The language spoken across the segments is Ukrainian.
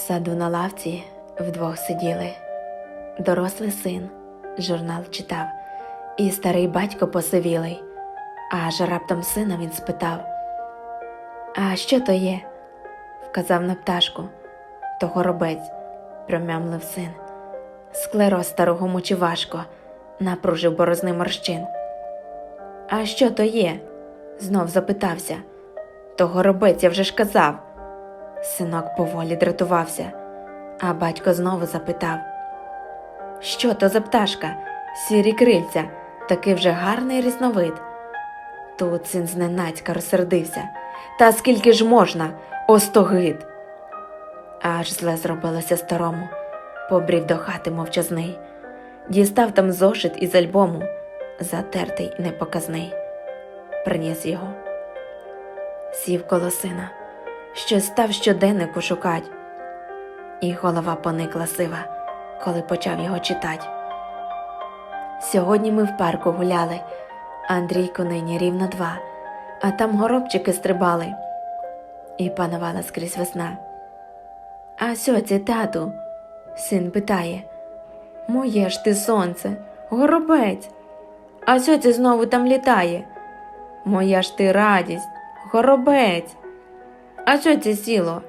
саду на лавці вдвох сиділи. Дорослий син журнал читав, і старий батько посивілий. Аж раптом сина він спитав: А що то є? Вказав на пташку, то горобець, промямлив син. Склероз старого мучі важко, напружив борозни морщин. А що то є? знов запитався. То горобець, я вже ж казав. Синок поволі дратувався, а батько знову запитав: Що то за пташка? Сірі крильця, такий вже гарний різновид. Тут син зненацька розсердився. Та скільки ж можна, остогид. Аж зле зробилося старому, побрів до хати мовчазний, дістав там зошит із альбому, затертий і непоказний, приніс його, сів коло сина, що став щоденнику шукать, і голова поникла сива, коли почав його читать. Сьогодні ми в парку гуляли, Андрійку нині рівно два, а там горобчики стрибали, і панувала скрізь весна. А сьоці, тату, син питає, Моє ж ти сонце, горобець, а сьоці знову там літає. Моя ж ти радість, горобець, а сьоці сіло.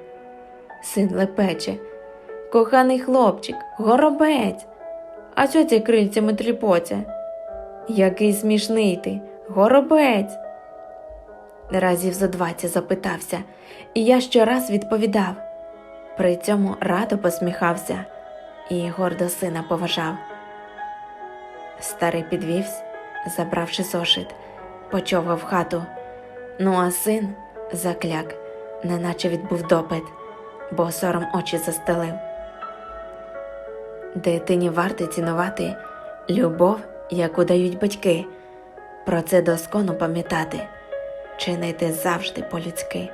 Син лепече, коханий хлопчик, горобець, а сьоці крильцями тріпоця. Який смішний ти, горобець. Разів зо двадцять запитався, і я щораз відповідав. При цьому радо посміхався і гордо сина поважав. Старий підвівсь, забравши зошит, почовгав хату. Ну а син закляк, неначе відбув допит, бо сором очі застелив. Дитині варто цінувати любов, яку дають батьки, про це доскону пам'ятати, чинити завжди по-людськи.